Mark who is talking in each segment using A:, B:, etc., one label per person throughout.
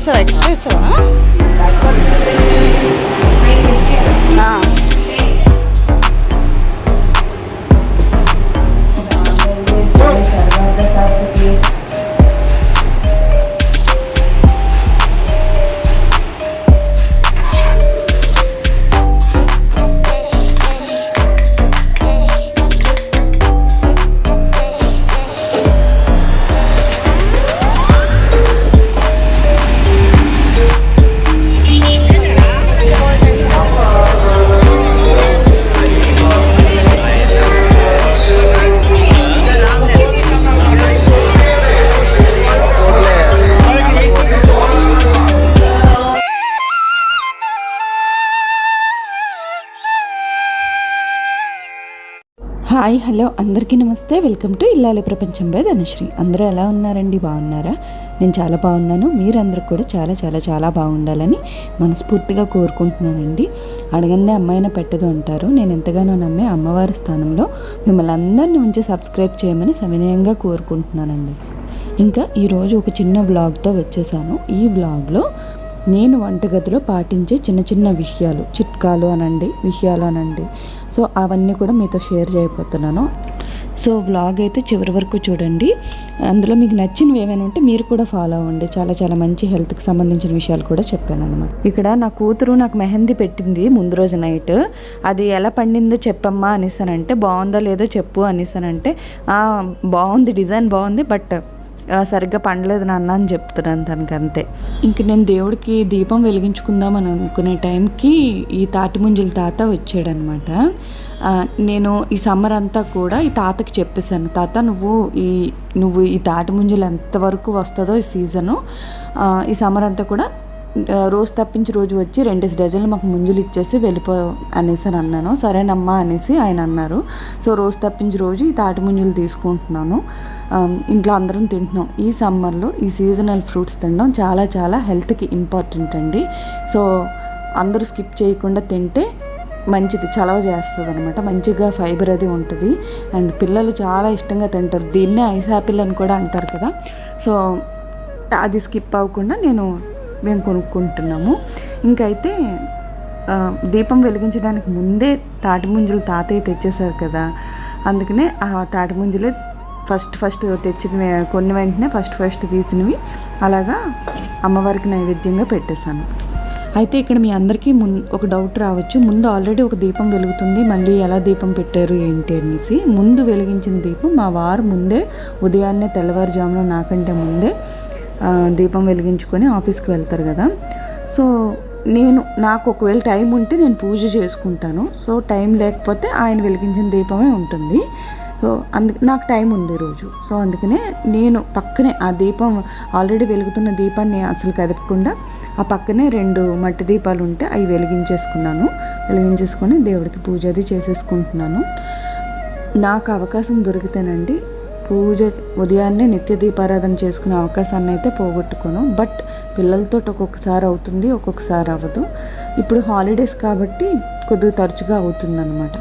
A: వేసావా ఎక్స్ట్రా వేసావా hi hello అందరికీ నమస్తే. వెల్కమ్ టు ఇల్లాలి ప్రపంచం బై ధనశ్రీ. అందరూ ఎలా ఉన్నారండి? బాగున్నారా? నేను చాలా బాగున్నాను. మీరందరూ కూడా చాలా చాలా చాలా బాగుండాలని మనస్ఫూర్తిగా కోరుకుంటున్నానండి. అడగందే అమ్మాయిన పెట్టదు అంటారు. నేను ఎంతగానో నమ్మే అమ్మవారి స్థానంలో మిమ్మల్ని అందరిని ఉంచి సబ్స్క్రైబ్ చేయమని సవినయంగా కోరుకుంటున్నానండి. ఇంకా ఈరోజు ఒక చిన్న బ్లాగ్తో వచ్చేసాను. ఈ బ్లాగ్లో నేను వంటగదిలో పాటించే చిన్న చిన్న విషయాలు చిట్కాలు అనండి విషయాలు అనండి. సో అవన్నీ కూడా మీతో షేర్ చేయబోతున్నాను. సో వ్లాగ్ అయితే చివరి వరకు చూడండి. అందులో మీకు నచ్చినవి ఏమైనా ఉంటే మీరు కూడా ఫాలో అవ్వండి. చాలా చాలా మంచి హెల్త్కి సంబంధించిన విషయాలు కూడా చెప్పాను అనమాట ఇక్కడ నా కూతురు నాకు మెహందీ పెట్టింది ముందు రోజు నైట్. అది ఎలా పండిందో చెప్పమ్మా అనేసానంటే బాగుందా లేదో చెప్పు అనేసానంటే బాగుంది డిజైన్ బాగుంది బట్ సరిగ్గా పండలేదు నాన్న అని చెప్తున్నాను తనకు అంతే ఇంక నేను దేవుడికి దీపం వెలిగించుకుందాం అని అనుకునే టైంకి ఈ తాటి ముంజుల తాత వచ్చాడనమాట. నేను ఈ సమ్మర్ అంతా కూడా ఈ తాతకి చెప్పేశాను తాత నువ్వు ఈ నువ్వు ఈ తాటిముంజలు ఎంతవరకు వస్తుందో ఈ సీజను ఈ సమ్మర్ అంతా కూడా రోజు తప్పించి రోజు వచ్చి రెండు డజన్లు మాకు ముంజులు ఇచ్చేసి వెళ్ళిపో అనేసి అని అన్నాను. సరేనమ్మా అనేసి ఆయన అన్నారు. సో రోజు తప్పించి రోజు ఈ తాటి ముంజులు తీసుకుంటున్నాను. ఇంట్లో అందరం తింటున్నాం. ఈ సమ్మర్లో ఈ సీజనల్ ఫ్రూట్స్ తినడం చాలా చాలా హెల్త్కి ఇంపార్టెంట్ అండి. సో అందరూ స్కిప్ చేయకుండా తింటే మంచిది చలవ చేస్తుంది అనమాట మంచిగా ఫైబర్ అది ఉంటుంది. అండ్ పిల్లలు చాలా ఇష్టంగా తింటారు. దీన్నే ఐస్ యాపిల్ అని కూడా అంటారు కదా. సో అది స్కిప్ అవ్వకుండా నేను మేము కొనుక్కుంటున్నాము. ఇంకైతే దీపం వెలిగించడానికి ముందే తాటి ముంజులు తాతయ్య తెచ్చేశారు కదా. అందుకనే ఆ తాటిముంజలే ఫస్ట్ ఫస్ట్ తెచ్చిన కొన్ని వెంటనే ఫస్ట్ ఫస్ట్ తీసినవి అలాగా అమ్మవారికి నైవేద్యంగా పెట్టేశాను. అయితే ఇక్కడ మీ అందరికీ ముం ఒక డౌట్ రావచ్చు. ముందు ఆల్రెడీ ఒక దీపం వెలుగుతుంది. మళ్ళీ ఎలా దీపం పెట్టారు ఏంటి అనేసి. ముందు వెలిగించిన దీపం మా వారు ముందే ఉదయాన్నే తెల్లవారుజామున నాకంటే ముందే దీపం వెలిగించుకొని ఆఫీస్కి వెళ్తారు కదా. సో నేను నాకు ఒకవేళ టైం ఉంటే నేను పూజ చేసుకుంటాను. సో టైం లేకపోతే ఆయన వెలిగించిన దీపమే ఉంటుంది. సో అందుకు నాకు టైం ఉంది రోజు. సో అందుకనే నేను పక్కనే ఆ దీపం ఆల్రెడీ వెలుగుతున్న దీపాన్ని అసలు కదపకుండా ఆ పక్కనే రెండు మట్టి దీపాలు ఉంటే అవి వెలిగించేసుకున్నాను. వెలిగించేసుకొని దేవుడికి పూజ అది చేసేసుకుంటున్నాను. నాకు అవకాశం దొరికితేనండి పూజ ఉదయాన్నే నిత్య దీపారాధన చేసుకునే అవకాశాన్ని అయితే పోగొట్టుకోను బట్ పిల్లలతో ఒక్కొక్కసారి అవుతుంది ఒక్కొక్కసారి అవ్వదు. ఇప్పుడు హాలిడేస్ కాబట్టి కొద్దిగా తరచుగా అవుతుందన్నమాట.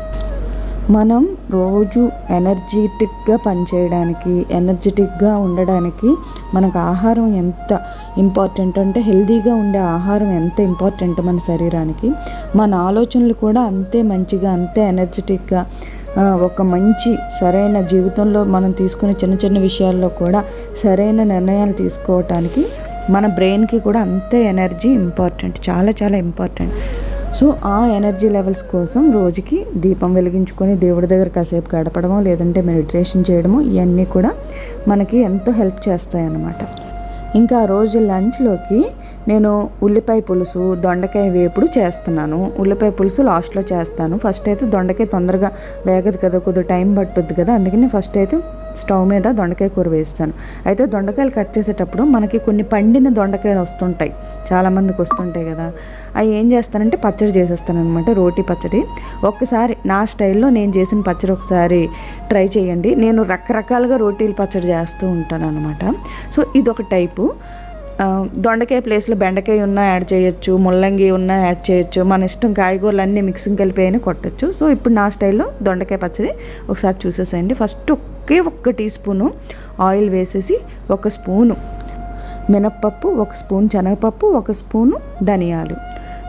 A: మనం రోజు ఎనర్జెటిక్గా పనిచేయడానికి ఎనర్జెటిక్గా ఉండడానికి మనకు ఆహారం ఎంత ఇంపార్టెంట్ అంటే హెల్తీగా ఉండే ఆహారం ఎంత ఇంపార్టెంట్ మన శరీరానికి? మన ఆలోచనలు కూడా అంతే మంచిగా అంతే ఎనర్జెటిక్గా ఒక మంచి సరైన జీవితంలో మనం తీసుకునే చిన్న చిన్న విషయాల్లో కూడా సరైన నిర్ణయాలు తీసుకోవటానికి మన బ్రెయిన్కి కూడా అంతే ఎనర్జీ ఇంపార్టెంట్ చాలా చాలా ఇంపార్టెంట్. సో ఆ ఎనర్జీ లెవెల్స్ కోసం రోజుకి దీపం వెలిగించుకొని దేవుడి దగ్గర కాసేపు గడపడమో లేదంటే మెడిటేషన్ చేయడము ఇవన్నీ కూడా మనకి ఎంతో హెల్ప్ చేస్తాయి అన్నమాట ఇంకా ఆ రోజు లంచ్లోకి నేను ఉల్లిపాయ పులుసు దొండకాయ వేపుడు చేస్తున్నాను. ఉల్లిపాయ పులుసు లాస్ట్లో చేస్తాను. ఫస్ట్ అయితే దొండకాయ తొందరగా వేగదు కదా కొద్దిగా టైం పట్టుద్ది కదా అందుకని ఫస్ట్ అయితే స్టవ్ మీద దొండకాయ కూర వేస్తాను. అయితే దొండకాయలు కట్ చేసేటప్పుడు మనకి కొన్ని పండిన దొండకాయలు వస్తుంటాయి. చాలామందికి వస్తుంటాయి కదా. అవి ఏం చేస్తానంటే పచ్చడి చేసేస్తాను అనమాట రోటీ పచ్చడి. ఒక్కసారి నా స్టైల్లో నేను చేసిన పచ్చడి ఒకసారి ట్రై చేయండి. నేను రకరకాలుగా రోటీలు పచ్చడి చేస్తూ ఉంటాను అనమాట సో ఇదొక టైపు. దొండకాయ ప్లేస్లో బెండకాయ ఉన్నా యాడ్ చేయొచ్చు ముల్లంగి ఉన్నా యాడ్ చేయొచ్చు మన ఇష్టం కాయగూరలు అన్నీ మిక్సింగ్ కలిపి అయినా కొట్టచ్చు. సో ఇప్పుడు నా స్టైల్లో దొండకాయ పచ్చడి ఒకసారి చూసేసేయండి. ఫస్ట్ ఒకే ఒక్క టీ స్పూను ఆయిల్ వేసేసి ఒక స్పూను మినప్పప్పు ఒక స్పూన్ శనగపప్పు ఒక స్పూను ధనియాలు.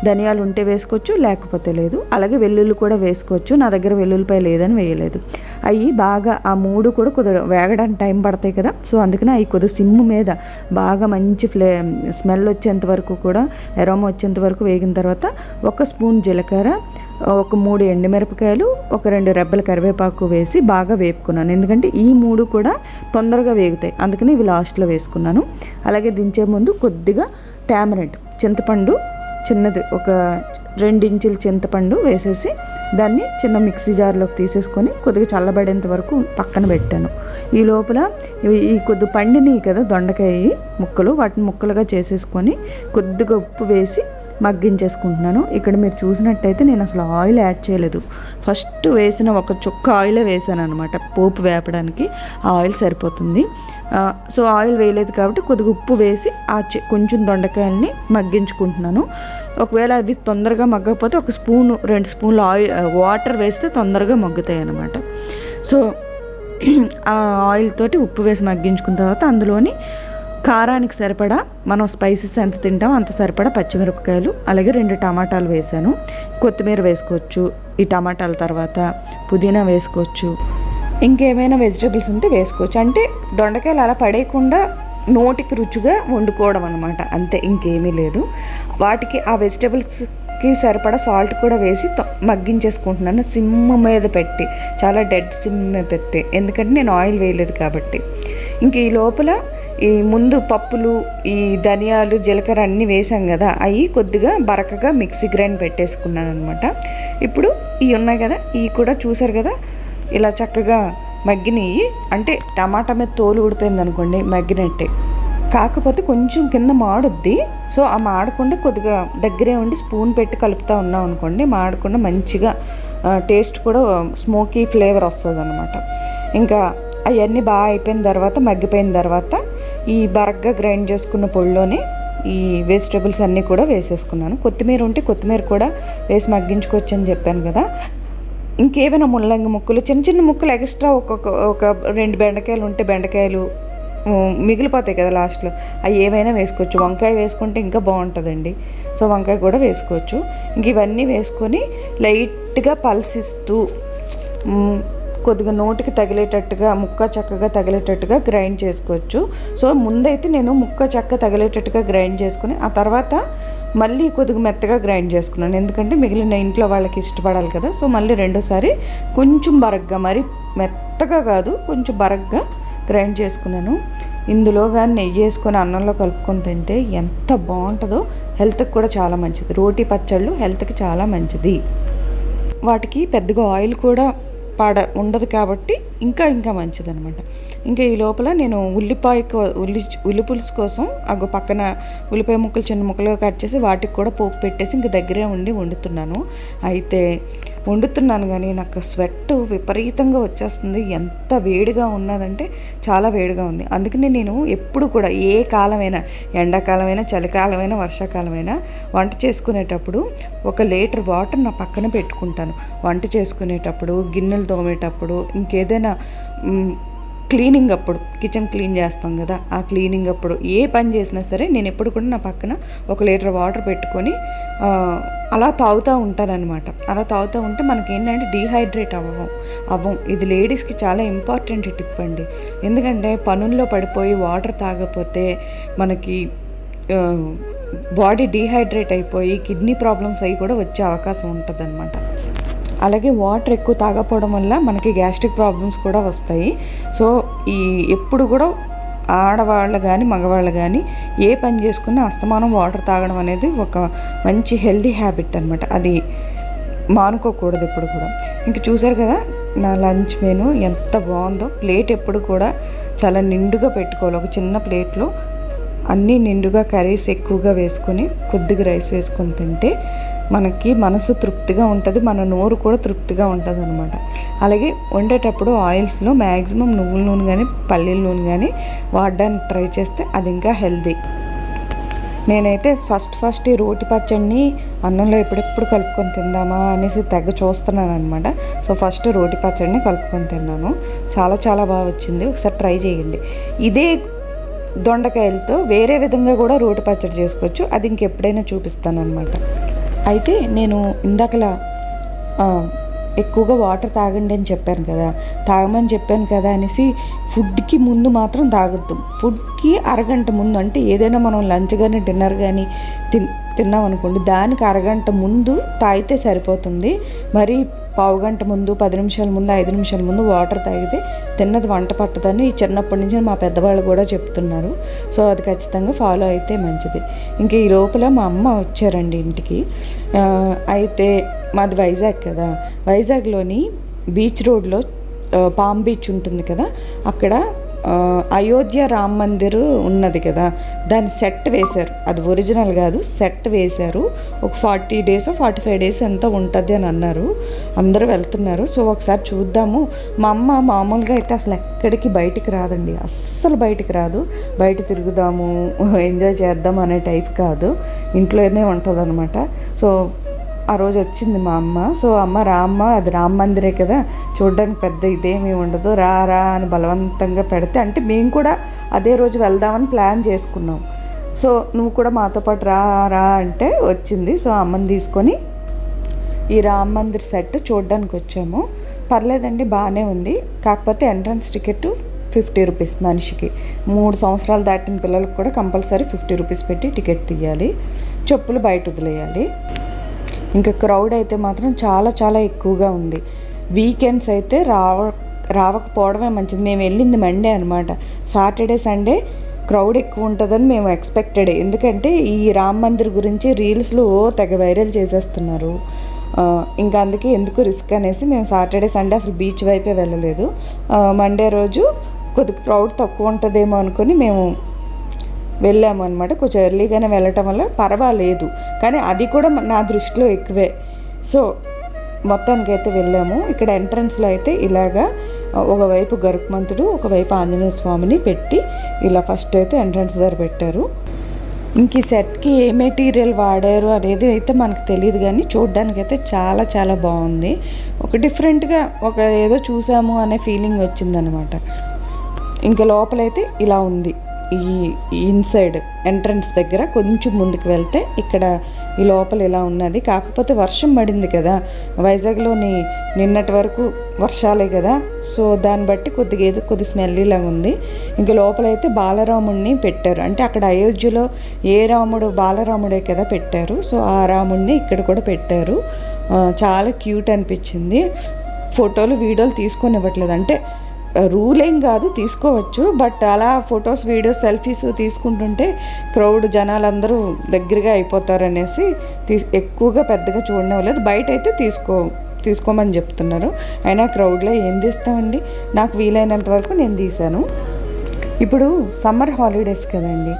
A: ధనియాలు ఉంటే వేసుకోవచ్చు లేకపోతే లేదు. అలాగే వెల్లుల్లి కూడా వేసుకోవచ్చు. నా దగ్గర వెల్లుల్లిపాయ లేదని వేయలేదు. అవి బాగా ఆ మూడు కూడా కొద్దిగా వేగడానికి టైం పడతాయి కదా. సో అందుకనే అవి కొద్దిగా సిమ్ మీద బాగా మంచి ఫ్లే స్మెల్ వచ్చేంత వరకు కూడా ఎరోమ వచ్చేంత వరకు వేగిన తర్వాత ఒక స్పూన్ జీలకర్ర ఒక మూడు ఎండుమిరపకాయలు ఒక రెండు రెబ్బల కరివేపాకు వేసి బాగా వేపుకున్నాను. ఎందుకంటే ఈ మూడు కూడా తొందరగా వేగుతాయి. అందుకని ఇవి లాస్ట్లో వేసుకున్నాను. అలాగే దించే ముందు కొద్దిగా టామరెంట్ చింతపండు చిన్నది ఒక రెండించుల చింతపండు వేసేసి దాన్ని చిన్న మిక్సీ జార్లోకి తీసేసుకొని కొద్దిగా చల్లబడేంత వరకు పక్కన పెట్టాను. ఈ లోపల ఈ కొద్ది పండినవి కదా దొండకాయ ముక్కలు వాటిని ముక్కలుగా చేసేసుకొని కొద్దిగా ఉప్పు వేసి మగ్గించేసుకుంటున్నాను. ఇక్కడ మీరు చూసినట్టయితే నేను అసలు ఆయిల్ యాడ్ చేయలేదు. ఫస్ట్ వేసిన ఒక చుక్క ఆయిలే వేసాను అనమాట పోపు వేపడానికి ఆ ఆయిల్ సరిపోతుంది. సో ఆయిల్ వేయలేదు కాబట్టి కొద్దిగా ఉప్పు వేసి ఆ కొంచెం దొండకాయల్ని మగ్గించుకుంటున్నాను. ఒకవేళ అవి తొందరగా మగ్గకపోతే ఒక స్పూను రెండు స్పూన్లు ఆయిల్ వాటర్ వేస్తే తొందరగా మగ్గుతాయి అన్నమాట. సో ఆ ఆయిల్ తోటి ఉప్పు వేసి మగ్గించుకున్న తర్వాత అందులోని కారానికి సరిపడా మనం స్పైసెస్ ఎంత తింటామో అంత సరిపడా పచ్చిమిరపకాయలు అలాగే రెండు టమాటాలు వేసాను. కొత్తిమీర వేసుకోవచ్చు ఈ టమాటాల తర్వాత పుదీనా వేసుకోవచ్చు ఇంకేమైనా వెజిటేబుల్స్ ఉంటే వేసుకోవచ్చు. అంటే దొండకాయలు అలా పడేయకుండా నోటికి రుచిగా వండుకోవడం అనమాట అంతే ఇంకేమీ లేదు. వాటికి ఆ వెజిటేబుల్స్కి సరిపడా సాల్ట్ కూడా వేసి తొ- మగ్గించేసుకుంటున్నాను. సిమ్ మీద పెట్టి చాలా డెడ్ సిమ్ మీద పెట్టి. ఎందుకంటే నేను ఆయిల్ వేయలేదు కాబట్టి. ఇంక ఈ లోపల ఈ ముందు పప్పులు ఈ ధనియాలు జీలకర్ర అన్నీ వేసాం కదా అవి కొద్దిగా బరకగా మిక్సీ గ్రైండ్ పెట్టేసుకున్నాను అనమాట ఇప్పుడు ఇవి ఉన్నాయి కదా ఇవి కూడా చూసారు కదా ఇలా చక్కగా మగ్గినవి అంటే టమాటా మీద తోలు ఊడిపోయింది అనుకోండి మగ్గినట్టే. కాకపోతే కొంచెం కింద మాడుద్ది. సో ఆ మాడకుండా కొద్దిగా దగ్గరే ఉండి స్పూన్ పెట్టి కలుపుతూ ఉన్నాం అనుకోండి మాడకుండా మంచిగా టేస్ట్ కూడా స్మోకీ ఫ్లేవర్ వస్తుంది అనమాట ఇంకా అవన్నీ బాగా అయిపోయిన తర్వాత మగ్గిపోయిన తర్వాత ఈ బరగ్గా గ్రైండ్ చేసుకున్న పొడిలోనే ఈ వెజిటేబుల్స్ అన్నీ కూడా వేసేసుకున్నాను. కొత్తిమీర ఉంటే కొత్తిమీర కూడా వేసి మగ్గించుకోవచ్చు అని చెప్పాను కదా. ఇంకేమైనా ముల్లంగి ముక్కలు చిన్న చిన్న ముక్కలు ఎక్స్ట్రా ఒక్కొక్క ఒక రెండు బెండకాయలు ఉంటే బెండకాయలు మిగిలిపోతాయి కదా లాస్ట్లో అవి ఏమైనా వేసుకోవచ్చు. వంకాయ వేసుకుంటే ఇంకా బాగుంటుందండి. సో వంకాయ కూడా వేసుకోవచ్చు. ఇంక ఇవన్నీ వేసుకొని లైట్గా పల్సిస్తూ కొద్దిగా నోటికి తగిలేటట్టుగా ముక్క చక్కగా తగిలేటట్టుగా గ్రైండ్ చేసుకోవచ్చు. సో ముందైతే నేను ముక్క చక్క తగిలేటట్టుగా గ్రైండ్ చేసుకుని ఆ తర్వాత మళ్ళీ కొద్దిగా మెత్తగా గ్రైండ్ చేసుకున్నాను. ఎందుకంటే మిగిలిన ఇంట్లో వాళ్ళకి ఇష్టపడాలి కదా. సో మళ్ళీ రెండోసారి కొంచెం బరగ్గా మరి మెత్తగా కాదు కొంచెం బరగ్గా గ్రైండ్ చేసుకున్నాను. ఇందులో కానీ నెయ్యి వేసుకొని అన్నంలో కలుపుకొని తింటే ఎంత బాగుంటుందో హెల్త్కి కూడా చాలా మంచిది. రోటీ పచ్చళ్ళు హెల్త్కి చాలా మంచిది. వాటికి పెద్దగా ఆయిల్ కూడా పాడ ఉండదు కాబట్టి ఇంకా ఇంకా మంచిదనమాట ఇంకా ఈ లోపల నేను ఉల్లిపాయ ఉల్లి ఉల్లి పులుసు కోసం అగో పక్కన ఉల్లిపాయ ముక్కలు చిన్న ముక్కలుగా కట్ చేసి వాటికి కూడా పోపు పెట్టేసి ఇంక దగ్గరే ఉండి వండుతున్నాను. అయితే వండుతున్నాను కానీ నాకు స్వెట్ విపరీతంగా వచ్చేస్తుంది. ఎంత వేడిగా ఉన్నదంటే చాలా వేడిగా ఉంది. అందుకనే నేను ఎప్పుడు కూడా ఏ కాలమైనా ఎండాకాలమైనా చలికాలమైనా వర్షాకాలమైనా వంట చేసుకునేటప్పుడు ఒక లీటర్ వాటర్ నా పక్కన పెట్టుకుంటాను. వంట చేసుకునేటప్పుడు గిన్నెలు తోమేటప్పుడు ఇంకేదైనా క్లీనింగ్ అప్పుడు కిచెన్ క్లీన్ చేస్తాం కదా ఆ క్లీనింగ్ అప్పుడు ఏ పని చేసినా సరే నేను ఎప్పుడు కూడా నా పక్కన ఒక లీటర్ వాటర్ పెట్టుకొని అలా తాగుతూ ఉంటానన్నమాట. అలా తాగుతూ ఉంటే మనకి ఏంటంటే డీహైడ్రేట్ అవ్వం అవ్వం. ఇది లేడీస్కి చాలా ఇంపార్టెంట్ టిప్ అండి. ఎందుకంటే పనుల్లో పడిపోయి వాటర్ తాగకపోతే మనకి బాడీ డీహైడ్రేట్ అయిపోయి కిడ్నీ ప్రాబ్లమ్స్ అవి కూడా వచ్చే అవకాశం ఉంటుంది అలాగే వాటర్ ఎక్కువ తాగకపోవడం వల్ల మనకి గ్యాస్ట్రిక్ ప్రాబ్లమ్స్ కూడా వస్తాయి. సో ఈ ఎప్పుడు కూడా ఆడవాళ్ళు కానీ మగవాళ్ళు కానీ ఏ పని చేసుకున్నా అస్తమానం వాటర్ తాగడం అనేది ఒక మంచి హెల్దీ హ్యాబిట్ అనమాట అది మానుకోకూడదు ఎప్పుడు కూడా. ఇంక చూసారు కదా నా లంచ్ మెను ఎంత బాగుందో. ప్లేట్ ఎప్పుడు కూడా చాలా నిండుగా పెట్టుకోవాలి. ఒక చిన్న ప్లేట్లో అన్నీ నిండుగా కర్రీస్ ఎక్కువగా వేసుకొని కొద్దిగా రైస్ వేసుకొని తింటే మనకి మనసు తృప్తిగా ఉంటుంది మన నోరు కూడా తృప్తిగా ఉంటుంది అనమాట అలాగే వండేటప్పుడు ఆయిల్స్లో మ్యాక్సిమం నువ్వుల నూనె కానీ పల్లీల నూనె కానీ వాడడానికి ట్రై చేస్తే అది ఇంకా హెల్దీ నేనైతే ఫస్ట్ ఫస్ట్ ఈ రోటి పచ్చడిని అన్నంలో ఎప్పుడెప్పుడు కలుపుకొని తిందామా అనేసి తెగ చూస్తున్నాను అనమాట సో ఫస్ట్ రోటి పచ్చడిని కలుపుకొని తిన్నాను. చాలా చాలా బాగా వచ్చింది. ఒకసారి ట్రై చేయండి. ఇదే దొండకాయలతో వేరే విధంగా కూడా రోటి పచ్చడి చేసుకోవచ్చు. అది ఇంకెప్పుడైనా చూపిస్తాను అనమాట అయితే నేను ఇందాకలా ఎక్కువగా వాటర్ తాగండి అని చెప్పాను కదా తాగమని చెప్పాను కదా అనేసి ఫుడ్కి ముందు మాత్రం తాగొద్దు. ఫుడ్కి అరగంట ముందు అంటే ఏదైనా మనం లంచ్ కానీ డిన్నర్ కానీ తిన్ తిన్నాం అనుకోండి దానికి అరగంట ముందు తాగితే సరిపోతుంది. మరి పావు గంట ముందు పది నిమిషాల ముందు ఐదు నిమిషాల ముందు వాటర్ తాగితే తిన్నది వంట పట్టదని చిన్నప్పటి నుంచి మా పెద్దవాళ్ళు కూడా చెప్తున్నారు. సో అది ఖచ్చితంగా ఫాలో అయితే మంచిది. ఇంక ఈ లోపల మా అమ్మ వచ్చారండి ఇంటికి. అయితే మాది వైజాగ్ కదా. వైజాగ్లోని బీచ్ రోడ్లో పామ్ బీచ్ ఉంటుంది కదా. అక్కడ అయోధ్య రామ్ మందిర్ ఉన్నది కదా దాని సెట్ వేశారు. అది ఒరిజినల్ కాదు సెట్ వేశారు. ఒక forty days forty five days ఎంత ఉంటుంది అని అన్నారు. అందరూ వెళ్తున్నారు. సో ఒకసారి చూద్దాము. మా అమ్మ మామూలుగా అయితే అసలు ఎక్కడికి బయటికి రాదండి. అస్సలు బయటికి రాదు. బయట తిరుగుదాము ఎంజాయ్ చేద్దాం అనే టైప్ కాదు. ఇంట్లోనే ఉంటుంది సో ఆ రోజు వచ్చింది మా అమ్మ. సో అమ్మ రా అమ్మ అది రామ మందిరే కదా. చూడడానికి పెద్ద ఇదేమీ ఉండదు. రా రా అని బలవంతంగా పెడితే అంటే మేము కూడా అదే రోజు వెళ్దామని ప్లాన్ చేసుకున్నాం. సో నువ్వు కూడా మాతో పాటు రా రా అంటే వచ్చింది. సో అమ్మని తీసుకొని ఈ రామ మందిర్ సెట్ చూడడానికి వచ్చాము. పర్లేదండి బాగానే ఉంది. కాకపోతే ఎంట్రన్స్ టికెట్ ఫిఫ్టీ రూపీస్ మనిషికి. మూడు సంవత్సరాలు దాటిన పిల్లలకు కూడా కంపల్సరీ ఫిఫ్టీ రూపీస్ పెట్టి టికెట్ తీయాలి. చెప్పులు బయట వదిలేయాలి. ఇంకా క్రౌడ్ అయితే మాత్రం చాలా చాలా ఎక్కువగా ఉంది. వీకెండ్స్ అయితే రావ రావకపోవడమే మంచిది. మేము వెళ్ళింది మండే అనమాట సాటర్డే సండే క్రౌడ్ ఎక్కువ ఉంటుందని మేము ఎక్స్పెక్టెడ్. ఎందుకంటే ఈ రామ్ మందిర్ గురించి రీల్స్లో ఓ తెగ వైరల్ చేసేస్తున్నారు. ఇంకా అందుకే ఎందుకు రిస్క్ అనేసి మేము సాటర్డే సండే అసలు బీచ్ వైపే వెళ్ళలేదు. మండే రోజు కొద్ది క్రౌడ్ తక్కువ ఉంటుందేమో అనుకొని మేము వెళ్ళాము అనమాట కొంచెం ఎర్లీగానే వెళ్ళటం వల్ల పర్వాలేదు. కానీ అది కూడా నా దృష్టిలో ఎక్కువే. సో మొత్తానికి అయితే వెళ్ళాము. ఇక్కడ ఎంట్రన్స్లో అయితే ఇలాగా ఒకవైపు గరుక్మంతుడు ఒకవైపు ఆంజనేయ స్వామిని పెట్టి ఇలా ఫస్ట్ అయితే ఎంట్రన్స్ దగ్గర పెట్టారు. ఇంక ఈ సెట్కి ఏ మెటీరియల్ వాడారు అనేది అయితే మనకు తెలియదు కానీ చూడడానికైతే చాలా చాలా బాగుంది. ఒక డిఫరెంట్గా ఒక ఏదో చూసాము అనే ఫీలింగ్ వచ్చిందనమాట ఇంకా లోపలైతే ఇలా ఉంది. ఈ ఇన్సైడ్ ఎంట్రన్స్ దగ్గర కొంచెం ముందుకు వెళ్తే ఇక్కడ ఈ లోపల ఇలా ఉన్నది. కాకపోతే వర్షం పడింది కదా. వైజాగ్లోని నిన్నటి వరకు వర్షాలే కదా. సో దాన్ని బట్టి కొద్దిగా ఏదో కొద్ది స్మెల్లీలాగా ఉంది. ఇంకా లోపలైతే బాలరాముడిని పెట్టారు. అంటే అక్కడ అయోధ్యలో ఏ రాముడు బాలరాముడే కదా పెట్టారు. సో ఆ రాముడిని ఇక్కడ కూడా పెట్టారు. చాలా క్యూట్ అనిపించింది. ఫోటోలు వీడియోలు తీసుకొని ఇవ్వట్లేదు. అంటే రూల్ ఏం కాదు తీసుకోవచ్చు. బట్ అలా ఫొటోస్ వీడియోస్ సెల్ఫీస్ తీసుకుంటుంటే క్రౌడ్ జనాలందరూ దగ్గరగా అయిపోతారనేసి తీ ఎక్కువగా పెద్దగా చూడడం లేదు బయట అయితే తీసుకో తీసుకోమని చెప్తున్నారు. అయినా క్రౌడ్లో ఏం తీస్తామండి? నాకు వీలైనంత వరకు నేను తీశాను. ఇప్పుడు సమ్మర్ హాలిడేస్ కదండి.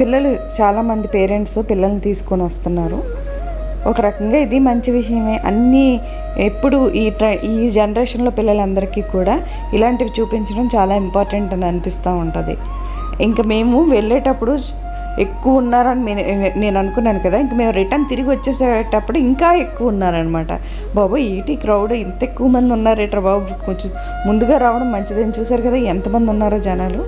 A: పిల్లలు చాలామంది పేరెంట్స్ పిల్లల్ని తీసుకొని వస్తున్నారు. ఒక రకంగా ఇది మంచి విషయమే. అన్నీ ఎప్పుడు ఈ ఈ జనరేషన్లో పిల్లలందరికీ కూడా ఇలాంటివి చూపించడం చాలా ఇంపార్టెంట్ అని అనిపిస్తూ ఉంటుంది. ఇంకా మేము వెళ్ళేటప్పుడు ఎక్కువ ఉన్నారని నేను అనుకున్నాను కదా ఇంక మేము రిటర్న్ తిరిగి వచ్చేసేటప్పుడు ఇంకా ఎక్కువ ఉన్నారనమాట బాబు ఈటి క్రౌడ్ ఇంత ఎక్కువ మంది ఉన్నారేట్రా బాబు? కొంచెం ముందుగా రావడం మంచిదని చూసారు కదా ఎంతమంది ఉన్నారో జనాలు?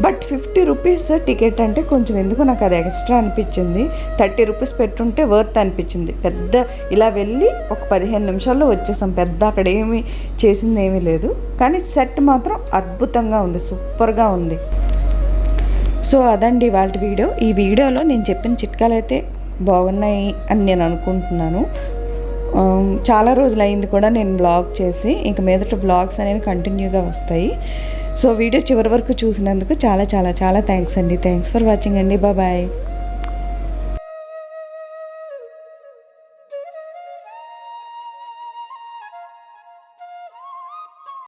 A: బట్ ఫిఫ్టీ రూపీస్ టికెట్ అంటే కొంచెం ఎందుకు నాకు అది ఎక్స్ట్రా అనిపించింది. థర్టీ రూపీస్ పెట్టుంటే వర్త్ అనిపించింది. పెద్ద ఇలా వెళ్ళి ఒక పదిహేను నిమిషాల్లో వచ్చేసాం. పెద్ద అక్కడ ఏమి చేసింది ఏమీ లేదు. కానీ సెట్ మాత్రం అద్భుతంగా ఉంది. సూపర్గా ఉంది. సో అదండి వాళ్ళ వీడియో. ఈ వీడియోలో నేను చెప్పిన చిట్కాలు అయితే బాగున్నాయి అని నేను అనుకుంటున్నాను. చాలా రోజులు అయింది కూడా నేను బ్లాగ్ చేసి. ఇంక మీదట బ్లాగ్స్ అనేవి కంటిన్యూగా వస్తాయి. సో వీడియో చివరి వరకు చూసినందుకు చాలా చాలా చాలా థ్యాంక్స్ అండి. థ్యాంక్స్ ఫర్ వాచింగ్ అండి. బాయ్